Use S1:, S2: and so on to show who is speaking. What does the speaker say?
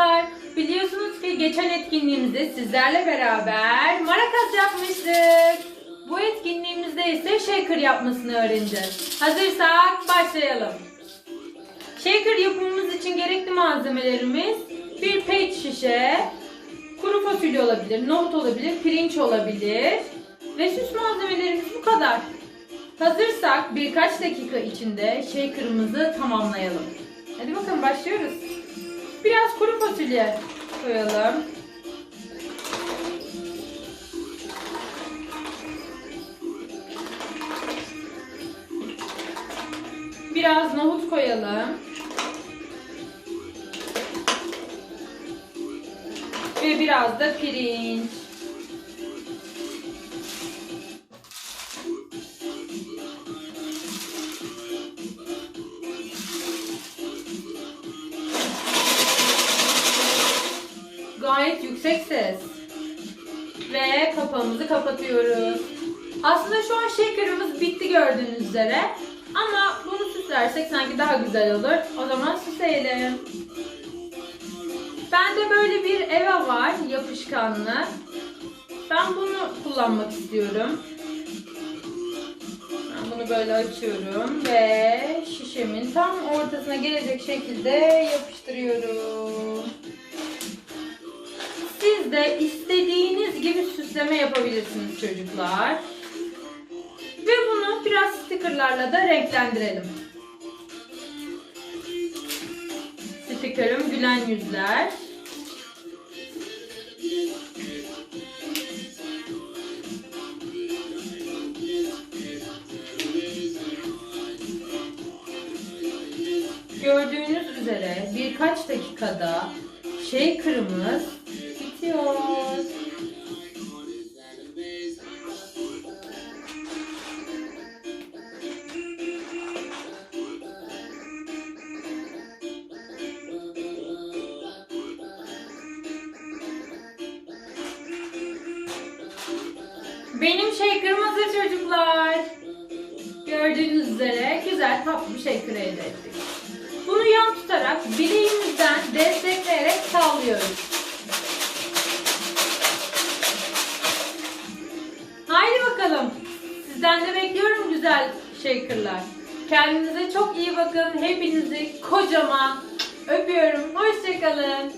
S1: çocuklar. Biliyorsunuz ki geçen etkinliğimizde sizlerle beraber marakas yapmıştık. Bu etkinliğimizde ise shaker yapmasını öğreneceğiz. Hazırsak başlayalım. Shaker yapımımız için gerekli malzemelerimiz bir pet şişe, kuru fasulye olabilir, nohut olabilir, pirinç olabilir ve süs malzemelerimiz bu kadar. Hazırsak birkaç dakika içinde shaker'ımızı tamamlayalım. Hadi bakalım başlıyoruz. Biraz kuru fasulye koyalım. Biraz nohut koyalım. Ve biraz da pirinç. Gayet yüksek ses. Ve kapağımızı kapatıyoruz. Aslında şu an shaker'ımız bitti gördüğünüz üzere. Ama bunu süslersek sanki daha güzel olur. O zaman süsleyelim. Bende böyle bir eva var yapışkanlı. Ben bunu kullanmak istiyorum. Ben bunu böyle açıyorum ve şişemin tam ortasına gelecek şekilde yapıştırıyorum. De istediğiniz gibi süsleme yapabilirsiniz çocuklar. Ve bunu biraz stickerlarla da renklendirelim. Stickerım gülen yüzler. Gördüğünüz üzere birkaç dakikada shaker'ımız bitiyor. Benim shaker'ım hazır çocuklar. Gördüğünüz üzere güzel tatlı bir shaker elde ettik. Bunu yan tutarak bileğimizden destekleyerek sallıyoruz. Sizden de bekliyorum güzel shaker'lar. Kendinize çok iyi bakın. Hepinizi kocaman öpüyorum. Hoşçakalın.